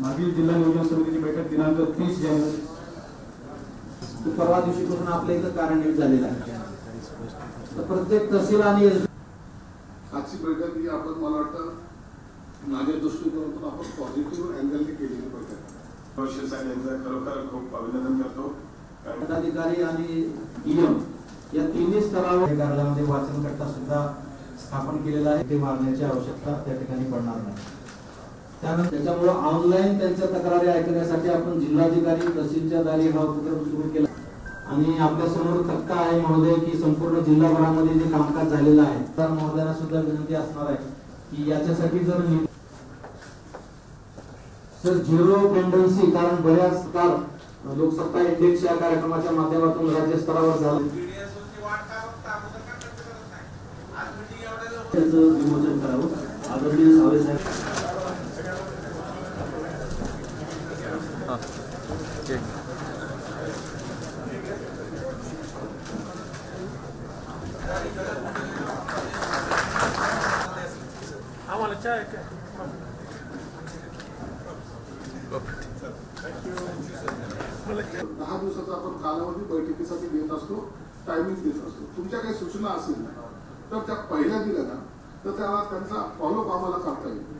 मागील जिल्हा नियोजन समितीची बैठक दिनांक तीस जानेवारी. तो परवा दिवशीपासून आपल्या इथं कार्यान्वित झालेला आहे. प्रत्येक तहसील आणि आजची बैठक ही आपण मला वाटतं माझ्या दृष्टिकोनातून आपण पॉझिटिव्ह अँगलने केलेली बैठक. यांचं खरोखर खूप अभिनंदन करतो. कारण पदाधिकारी आणि नियम या तिन्ही स्तरावर कार्यालयामध्ये वाचनकर्ता सुद्धा स्थापन केलेला आहे. ते मारण्याची आवश्यकता त्या ठिकाणी पडणार नाही. त्यानंतर त्याच्यामुळं ऑनलाईन त्यांच्या तक्रारी ऐकण्यासाठी आपण जिल्हाधिकारी तहसीलच्या दारी हा उपक्रम सुरू केला. आणि आपल्यासमोर तक्ता आहे महोदय की संपूर्ण जिल्हाभरामध्ये जे कामकाज झालेलं आहे तर महोदयांना सुद्धा विनंती असणार आहे की याच्यासाठी जर सर झिरो पेंडन्सी कारण बऱ्याच काळ लोकसत्ता इंडेक्स या कार्यक्रमाच्या माध्यमातून राज्यस्तरावर झालं. त्याचं विमोचन करावं. आदरणीय साहेब दहा दिवसाचा आपण कालावधी बैठकीसाठी देत असतो टायमिंग देत असतो. तुमच्या काही सूचना असेल तर त्या पहिल्या दिल्या ना तर त्याला त्यांचा फॉलोअप आम्हाला करता येईल.